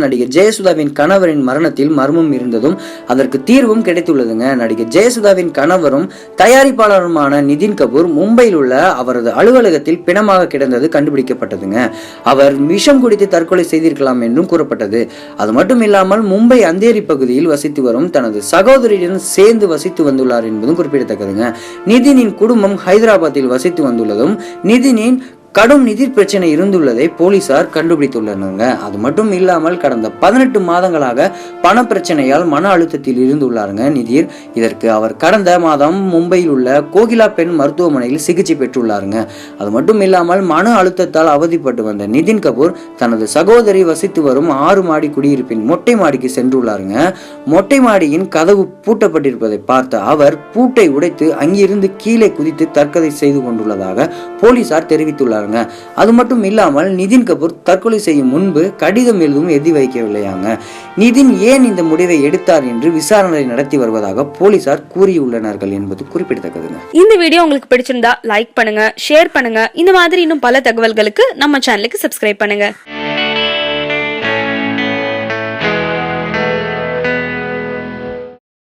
நடிகை ஜெயசுதாவின் கணவரின் மரணத்தில் மர்மம் இருந்ததும் அதற்கு தீர்வும் கிடைத்துள்ளதுங்க. நடிகை ஜெயசுதாவின் கணவரும் தயாரிப்பாளருமான நிதின் கபூர் மும்பையில் உள்ள அவரது அலுவலகத்தில் பிணமாக கிடந்தது கண்டுபிடிக்கப்பட்டதுங்க. அவர் விஷம் குடித்து தற்கொலை செய்திருக்கலாம் என்றும் கூறப்பட்டது. அது மட்டும் இல்லாமல் மும்பை அந்தேரி பகுதியில் வசித்து வரும் தனது சகோதரியுடன் சேர்ந்து வசித்து வந்துள்ளார் என்பதும் குறிப்பிடத்தக்கதுங்க. நிதினின் குடும்பம் ஹைதராபாத்தில் வசித்து வந்துள்ளதும் நிதினின் கடும் நிதி பிரச்சனை இருந்துள்ளதை போலீசார் கண்டுபிடித்துள்ளனருங்க அது மட்டும் இல்லாமல் கடந்த பதினெட்டு மாதங்களாக பண பிரச்சனையால் மன அழுத்தத்தில் இருந்துள்ளாருங்க நிதிர். இதற்கு அவர் கடந்த மாதம் மும்பையில் உள்ள கோகிலா பெண் மருத்துவமனையில் சிகிச்சை பெற்றுள்ளாருங்க. அது மட்டும் இல்லாமல் மன அழுத்தத்தால் அவதிப்பட்டு வந்த நிதின் கபூர் தனது சகோதரி வசித்து வரும் ஆறு மாடி குடியிருப்பின் மொட்டை மாடிக்கு சென்றுள்ளாருங்க. மொட்டை மாடியின் கதவு பூட்டப்பட்டிருப்பதை பார்த்த அவர் பூட்டை உடைத்து அங்கிருந்து கீழே குதித்து தற்கொலை செய்து கொண்டுள்ளதாக போலீசார் தெரிவித்துள்ளார். தெரிவித்துள்ளாருங்க அது மட்டும் இல்லாமல் நிதின் கபூர் தற்கொலை செய்யும் முன்பு கடிதம் எழுதும் எதி வைக்கவில்லையாங்க. நிதின் ஏன் இந்த முடிவை எடுத்தார் என்று விசாரணை நடத்தி வருவதாக போலீசார் கூறியுள்ளனர்கள் என்பது குறிப்பிடத்தக்கதுங்க. இந்த வீடியோ உங்களுக்கு பிடிச்சிருந்தா லைக் பண்ணுங்க ஷேர் பண்ணுங்க. இந்த மாதிரி இன்னும் பல தகவல்களுக்கு நம்ம சேனலுக்கு சப்ஸ்கிரைப் பண்ணுங்க.